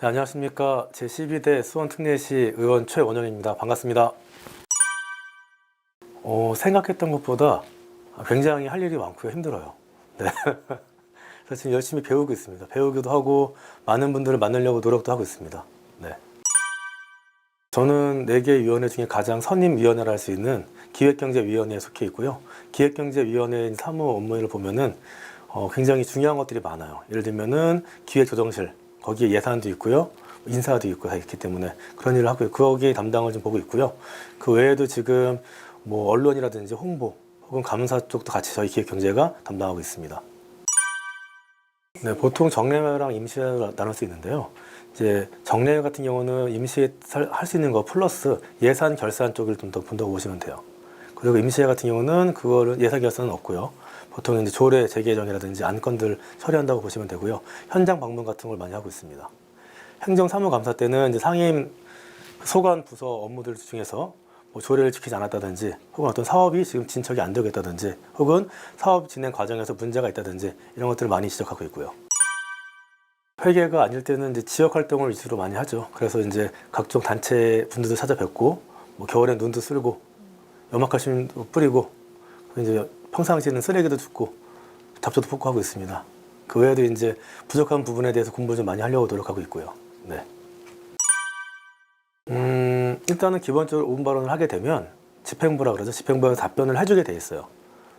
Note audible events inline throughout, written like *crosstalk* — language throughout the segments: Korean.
네, 안녕하십니까. 제12대 수원특례시 의원 최원영입니다. 반갑습니다. 어, 생각했던 것보다 굉장히 할 일이 많고요. 힘들어요. 네. *laughs* 그래서 지금 열심히 배우고 있습니다. 배우기도 하고 많은 분들을 만나려고 노력도 하고 있습니다. 네. 저는 4개 위원회 중에 가장 선임위원회를 할 수 있는 기획경제위원회에 속해 있고요. 기획경제위원회인 사무 업무를 보면은 어, 굉장히 중요한 것들이 많아요. 예를 들면은 기획조정실, 거기에 예산도 있고요. 인사도 있고 다 있기 때문에 그런 일을 하고요. 거기에 담당을 좀 보고 있고요. 그 외에도 지금 뭐 언론이라든지 홍보 혹은 감사 쪽도 같이 저희 기획경제가 담당하고 있습니다. 네, 보통 정례회랑 임시회를 나눌 수 있는데요. 이제 정례회 같은 경우는 임시회 할 수 있는 거 플러스 예산 결산 쪽을 좀 더 본다고 보시면 돼요. 그리고 임시회 같은 경우는 그거를 예산 결산은 없고요. 보통 이제 조례 재개정이라든지 안건들 처리한다고 보시면 되고요. 현장 방문 같은 걸 많이 하고 있습니다. 행정사무감사 때는 이제 상임 소관 부서 업무들 중에서 뭐 조례를 지키지 않았다든지 혹은 어떤 사업이 지금 진척이 안 되고 있다든지 혹은 사업 진행 과정에서 문제가 있다든지 이런 것들을 많이 지적하고 있고요. 회계가 아닐 때는 이제 지역 활동을 위주로 많이 하죠. 그래서 이제 각종 단체 분들도 찾아뵙고 뭐 겨울에 눈도 쓸고 염화칼슘도 뿌리고 이제 평상시에는 쓰레기도 줍고 잡초도 뽑고 하고 있습니다. 그 외에도 이제 부족한 부분에 대해서 공부 좀 많이 하려고 노력하고 있고요. 네. 음, 일단은 기본적으로 오분 발언을 하게 되면 집행부라 그러죠. 집행부가 답변을 해주게 돼 있어요.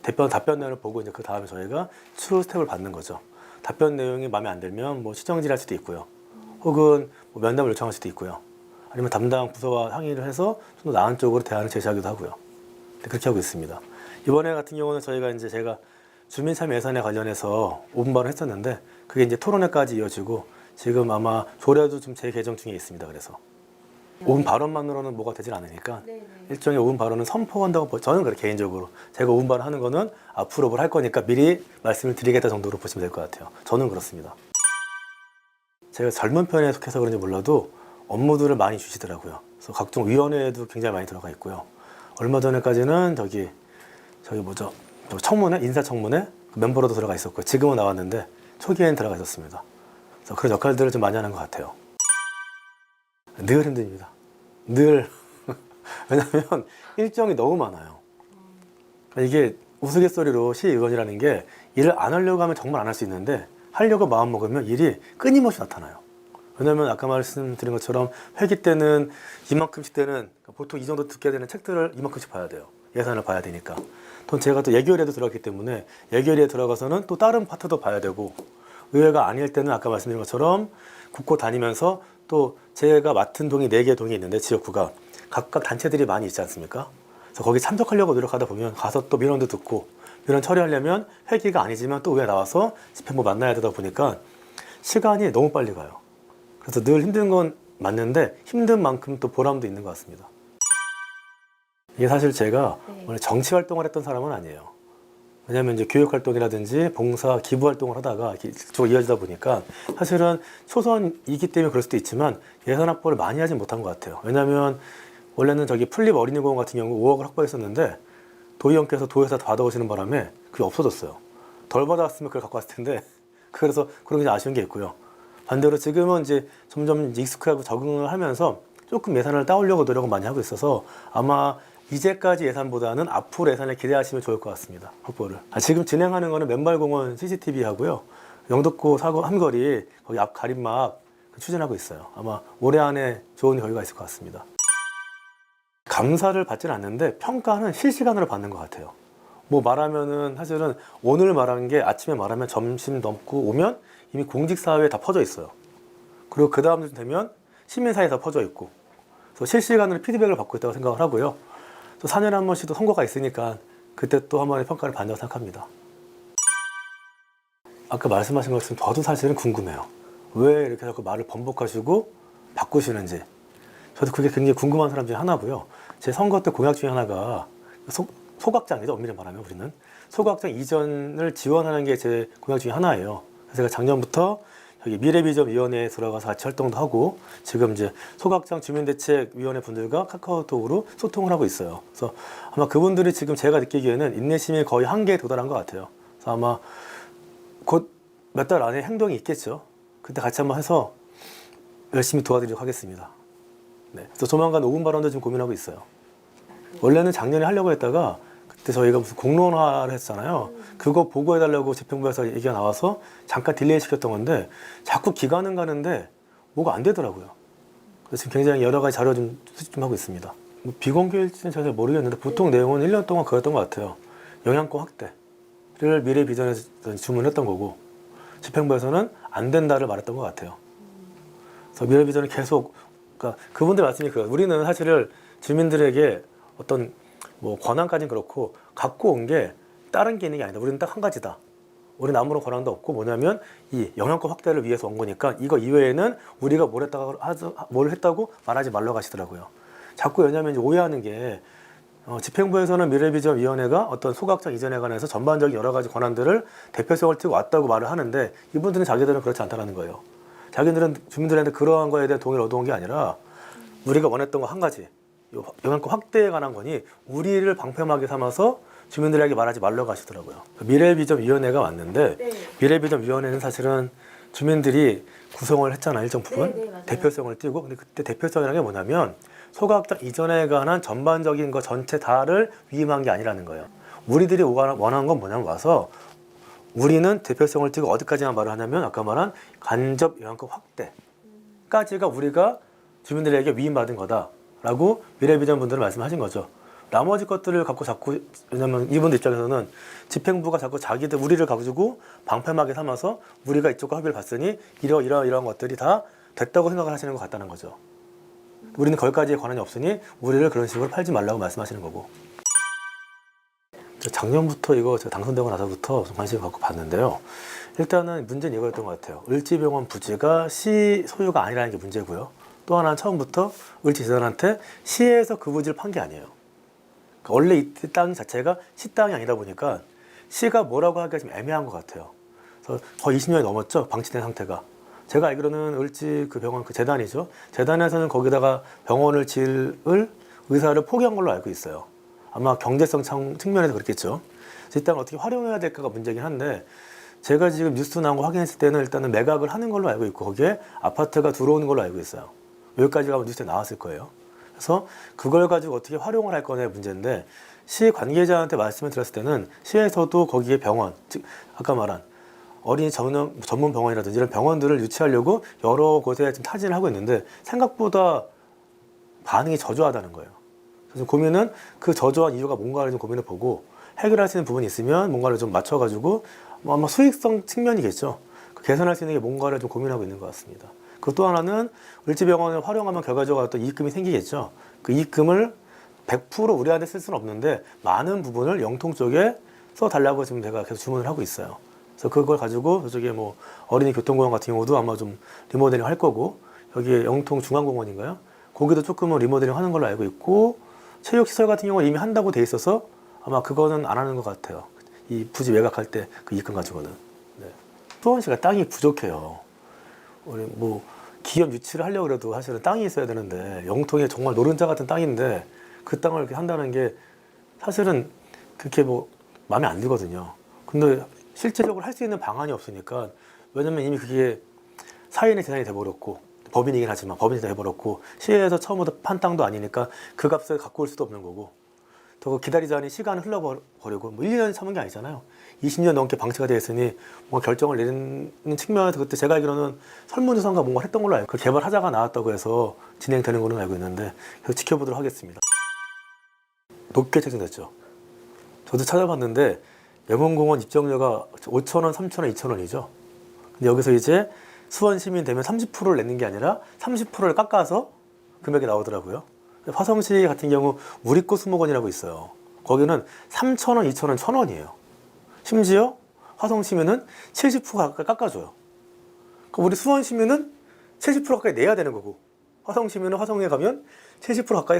대변 답변 내용을 보고 이제 그 다음에 저희가 추후 스텝을 받는 거죠. 답변 내용이 마음에 안 들면 뭐 시정질 할 수도 있고요. 혹은 뭐 면담을 요청할 수도 있고요. 아니면 담당 부서와 상의를 해서 좀 더 나은 쪽으로 대안을 제시하기도 하고요. 네, 그렇게 하고 있습니다. 이번에 같은 경우는 저희가 이제 제가 주민참여 예산에 관련해서 5분 발언 했었는데 그게 이제 토론회까지 이어지고 지금 아마 조례도 좀 재개정 중에 있습니다. 그래서 5분 발언만으로는 뭐가 되질 않으니까 네 네. 일종의 5분 발언은 선포한다고 보- 저는 그래 개인적으로 제가 5분 발언 하는 거는 앞으로 뭘 할 거니까 미리 말씀을 드리겠다 정도로 보시면 될 것 같아요. 저는 그렇습니다. 제가 젊은 편에 속해서 그런지 몰라도 업무들을 많이 주시더라고요. 그래서 각종 위원회에도 굉장히 많이 들어가 있고요. 얼마 전에까지는 저기 저기 뭐죠 저 청문회 인사청문회 그 멤버로도 들어가 있었고 지금은 나왔는데 초기에는 들어가 있었습니다. 그래서 그런 역할들을 좀 많이 하는 것 같아요. 늘 힘듭니다. 늘 *laughs* 왜냐하면 일정이 너무 많아요. 그러니까 이게 우스갯소리로 시의원이라는 게 일을 안 하려고 하면 정말 안 할 수 있는데 하려고 마음 먹으면 일이 끊임없이 나타나요. 왜냐하면 아까 말씀드린 것처럼 회기 때는 이만큼씩 되는 보통 이 정도 듣게 되는 책들을 이만큼씩 봐야 돼요. 예산을 봐야 되니까. 또 제가 또 예결에도 들어갔기 때문에 예결에 들어가서는 또 다른 파트도 봐야 되고 의회가 아닐 때는 아까 말씀드린 것처럼 국고 다니면서 또 제가 맡은 동이 네 개 동이 있는데 지역구가 각각 단체들이 많이 있지 않습니까? 그래서 거기 참석하려고 노력하다 보면 가서 또 민원도 듣고 민원 처리하려면 회기가 아니지만 또 의회 나와서 집행부 만나야 되다 보니까 시간이 너무 빨리 가요. 그래서 늘 힘든 건 맞는데 힘든 만큼 또 보람도 있는 것 같습니다. 이게 사실 제가 네. 원래 정치 활동을 했던 사람은 아니에요. 왜냐하면 이제 교육 활동이라든지 봉사, 기부 활동을 하다가 쭉 이어지다 보니까 사실은 초선이기 때문에 그럴 수도 있지만 예산 확보를 많이 하진 못한 것 같아요. 왜냐하면 원래는 저기 풀립 어린이공원 같은 경우 5억을 확보했었는데 도의원께서 도에서 받아오시는 바람에 그게 없어졌어요. 덜 받아왔으면 그걸 갖고 왔을 텐데 *laughs* 그래서 그런 게좀 아쉬운 게 있고요. 반대로 지금은 이제 점점 익숙하고 적응을 하면서 조금 예산을 따오려고 노력을 많이 하고 있어서 아마 이제까지 예산보다는 앞으로 예산을 기대하시면 좋을 것 같습니다. 확보를. 아, 지금 진행하는 거는 맨발공원 CCTV 하고요. 영덕고 사고 함거리 거기 앞 가림막 추진하고 있어요. 아마 올해 안에 좋은 결과가 있을 것 같습니다. 감사를 받지는 않는데 평가는 실시간으로 받는 것 같아요. 뭐 말하면은 사실은 오늘 말한 게 아침에 말하면 점심 넘고 오면 이미 공직사회에 다 퍼져 있어요. 그리고 그 다음 주 되면 시민사회에 다 퍼져 있고 그래서 실시간으로 피드백을 받고 있다고 생각을 하고요. 또 4년에 한 번씩 또 선거가 있으니까 그때 또 한 번의 평가를 받는다고 생각합니다. 아까 말씀하신 것처럼 저도 사실은 궁금해요. 왜 이렇게 자꾸 말을 번복하시고 바꾸시는지. 저도 그게 굉장히 궁금한 사람 중에 하나고요. 제 선거 때 공약 중에 하나가 소, 소각장이죠. 엄밀히 말하면 우리는. 소각장 이전을 지원하는 게 제 공약 중에 하나예요. 그래서 제가 작년부터 여기 미래비전위원회에 들어가서 같이 활동도 하고 지금 이제 소각장 주민대책위원회 분들과 카카오톡으로 소통을 하고 있어요. 그래서 아마 그분들이 지금 제가 느끼기에는 인내심이 거의 한계에 도달한 것 같아요. 그래서 아마 곧 몇 달 안에 행동이 있겠죠. 그때 같이 한번 해서 열심히 도와드리도록 하겠습니다. 네. 그래서 조만간 5분 발언도 좀 고민하고 있어요. 원래는 작년에 하려고 했다가 그때 저희가 무슨 공론화를 했잖아요. 그거 보고해달라고 집행부에서 얘기가 나와서 잠깐 딜레이 시켰던 건데 자꾸 기간은 가는데 뭐가 안 되더라고요. 그래서 지금 굉장히 여러 가지 자료 좀 수집 좀 하고 있습니다. 뭐 비공개일지는 잘 모르겠는데 보통 내용은 1년 동안 그랬던 것 같아요. 영양권 확대를 미래 비전에서 주문했던 거고 집행부에서는 안 된다를 말했던 것 같아요. 그래서 미래 비전을 계속 그러니까 그분들 말씀이 그 우리는 사실을 주민들에게 어떤 뭐 권한까지는 그렇고 갖고 온 게 다른 게 아니다. 우리는 딱 한 가지다. 우리는 아무런 권한도 없고 뭐냐면 이 영향권 확대를 위해서 온 거니까 이거 이외에는 우리가 뭘 했다고 뭘 했다고 말하지 말라고 하시더라고요. 자꾸 왜냐면 오해하는 게 어, 집행부에서는 미래비전위원회가 어떤 소각장 이전에 관해서 전반적인 여러 가지 권한들을 대표성을 띠고 왔다고 말을 하는데 이분들은 자기들은 그렇지 않다는 거예요. 자기들은 주민들한테 그러한 거에 대한 동의를 얻어온 게 아니라 우리가 원했던 거 한 가지 요 영향권 확대에 관한 거니 우리를 방패막이 삼아서 주민들에게 말하지 말라고 하시더라고요. 미래비전위원회가 왔는데 네. 미래비전위원회는 사실은 주민들이 구성을 했잖아 일정 부분 네, 네. 대표성을 띠고 근데 그때 대표성이라는 게 뭐냐면 소각장 이전에 관한 전반적인 거 전체 다를 위임한 게 아니라는 거예요. 우리들이 원하- 원하는 건 뭐냐면 와서 우리는 대표성을 띠고 어디까지나 말을 하냐면 아까 말한 간접 영향권 확대까지가 우리가 주민들에게 위임받은 거다 라고 미래비전 분들은 말씀하신 거죠. 나머지 것들을 갖고 자꾸 왜냐면 이분들 입장에서는 집행부가 자꾸 자기들 우리를 가지고 방패막에 삼아서 우리가 이쪽과 합의를 봤으니 이러 이러 이러한 것들이 다 됐다고 생각을 하시는 것 같다는 거죠. 우리는 거기까지의 권한이 없으니 우리를 그런 식으로 팔지 말라고 말씀하시는 거고. 저 작년부터 이거 제가 당선되고 나서부터 좀 관심을 갖고 봤는데요. 일단은 문제는 이거였던 것 같아요. 을지병원 부지가 시 소유가 아니라는 게 문제고요. 또 하나는 처음부터 을지재단한테 시에서 그 부지를 판 게 아니에요. 그러니까 원래 이 땅 자체가 시 땅이 아니다 보니까 시가 뭐라고 하기가 좀 애매한 것 같아요. 그래서 거의 20년이 넘었죠. 방치된 상태가. 제가 알기로는 을지 그 병원 그 재단이죠. 재단에서는 거기다가 병원을 지을 의사를 포기한 걸로 알고 있어요. 아마 경제성 청- 측면에서 그렇겠죠. 이 땅을 어떻게 활용해야 될까가 문제긴 한데 제가 지금 뉴스 나온 거 확인했을 때는 일단은 매각을 하는 걸로 알고 있고 거기에 아파트가 들어오는 걸로 알고 있어요. 여기까지가 아마 뉴스에 나왔을 거예요. 그래서 그걸 가지고 어떻게 활용을 할 거냐의 문제인데 시 관계자한테 말씀을 드렸을 때는 시에서도 거기에 병원, 즉 아까 말한 어린이 전문, 전문 병원이라든지 이런 병원들을 유치하려고 여러 곳에 지금 타진을 하고 있는데 생각보다 반응이 저조하다는 거예요. 그래서 고민은 그 저조한 이유가 뭔가를 좀 고민해 보고 해결할 수 있는 부분이 있으면 뭔가를 좀 맞춰가지고 뭐 아마 수익성 측면이겠죠. 그 개선할 수 있는 게 뭔가를 좀 고민하고 있는 것 같습니다. 그 또 하나는 을지병원을 활용하면 결과적으로 어떤 이익금이 생기겠죠. 그 이익금을 100% 우리한테 쓸 수는 없는데 많은 부분을 영통 쪽에 써달라고 지금 제가 계속 주문을 하고 있어요. 그래서 그걸 가지고 저쪽에 뭐 어린이 교통공원 같은 경우도 아마 좀 리모델링 할 거고 여기에 영통 중앙공원인가요? 거기도 조금은 리모델링 하는 걸로 알고 있고 체육시설 같은 경우는 이미 한다고 돼 있어서 아마 그거는 안 하는 것 같아요. 이 부지 매각할 때 그 이익금 가지고는. 네. 수원시가 땅이 부족해요. 우리 뭐 기업 유치를 하려고 그래도 사실은 땅이 있어야 되는데 영통에 정말 노른자 같은 땅인데 그 땅을 이렇게 한다는 게 사실은 그렇게 뭐 마음에 안 들거든요. 근데 실제적으로 할 수 있는 방안이 없으니까 왜냐면 이미 그게 사인의 재산이 돼버렸고 법인이긴 하지만 법인이 돼버렸고 시에서 처음부터 판 땅도 아니니까 그 값을 갖고 올 수도 없는 거고 더 기다리자니 시간을 흘러버리고 뭐 1년 참은 게 아니잖아요. 20년 넘게 방치가 되어 있으니 뭔가 결정을 내리는 측면에서 그때 제가 알기로는 설문조사인가 뭔가 했던 걸로 알고 그 개발 하자가 나왔다고 해서 진행되는 걸로 알고 있는데 계속 지켜보도록 하겠습니다. 높게 책정됐죠. 저도 찾아봤는데 영원공원 입장료가 5천 원, 3천 원, 2천 원이죠. 근데 여기서 이제 수원 시민 되면 30%를 내는 게 아니라 30%를 깎아서 금액이 나오더라고요. 화성시 같은 경우 우리꽃 수목원이라고 있어요. 거기는 3천 원, 2천 원, 1천 원이에요. 심지어 화성 시민은 70% 가까이 깎아줘요. 우리 수원 시민은 70% 가까이 내야 되는 거고 화성 시민은 화성에 가면 70% 가까이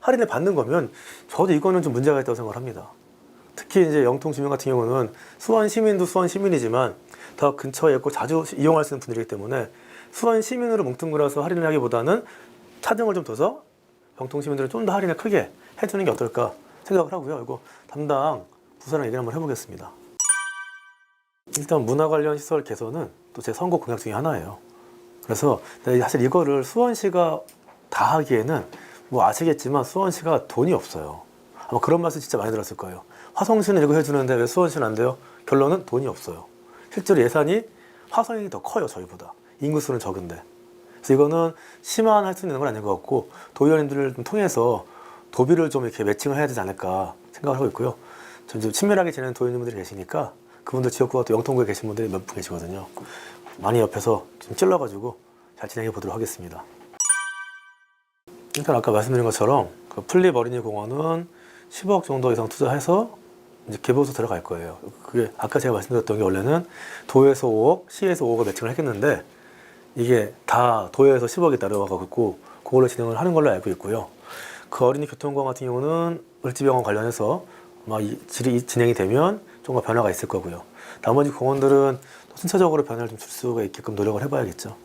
할인을 받는 거면 저도 이거는 좀 문제가 있다고 생각을 합니다. 특히 이제 영통 주민 같은 경우는 수원 시민도 수원 시민이지만 더 근처에 있고 자주 이용할 수 있는 분들이기 때문에 수원 시민으로 뭉뚱그려서 할인을 하기보다는 차등을 좀 둬서 영통 시민들은 좀 더 할인을 크게 해주는 게 어떨까 생각을 하고요. 이거 담당 부서랑 얘기를 한번 해보겠습니다. 일단 문화 관련 시설 개선은 또 제 선거 공약 중에 하나예요. 그래서 근데 사실 이거를 수원시가 다 하기에는 뭐 아시겠지만 수원시가 돈이 없어요. 아마 그런 말씀 진짜 많이 들었을 거예요. 화성시는 이거 해주는데 왜 수원시는 안 돼요? 결론은 돈이 없어요. 실제로 예산이 화성이 더 커요 저희보다 인구수는 적은데 그래서 이거는 시만 할수 있는 건 아닌 것 같고 도의원님들을 좀 통해서 도비를 좀 이렇게 매칭을 해야 되지 않을까 생각을 하고 있고요. 전 지금 친밀하게 지내는 도의원님들이 계시니까 그분들 지역구가 또 영통구에 계신 분들이 몇 분 계시거든요. 많이 옆에서 좀 찔러가지고 잘 진행해 보도록 하겠습니다. 일단 아까 말씀드린 것처럼 그 플립 어린이 공원은 10억 정도 이상 투자해서 이제 개보수 들어갈 거예요. 그게 아까 제가 말씀드렸던 게 원래는 도에서 5억, 시에서 5억을 매칭을 했겠는데 이게 다 도에서 10억이 따라와가지고 그걸로 진행을 하는 걸로 알고 있고요. 그 어린이 교통공원 같은 경우는 을지병원 관련해서 아마 이 질이 진행이 되면 조금 변화가 있을 거고요. 나머지 공원들은 또 순차적으로 변화를 좀 줄 수가 있게끔 노력을 해봐야겠죠.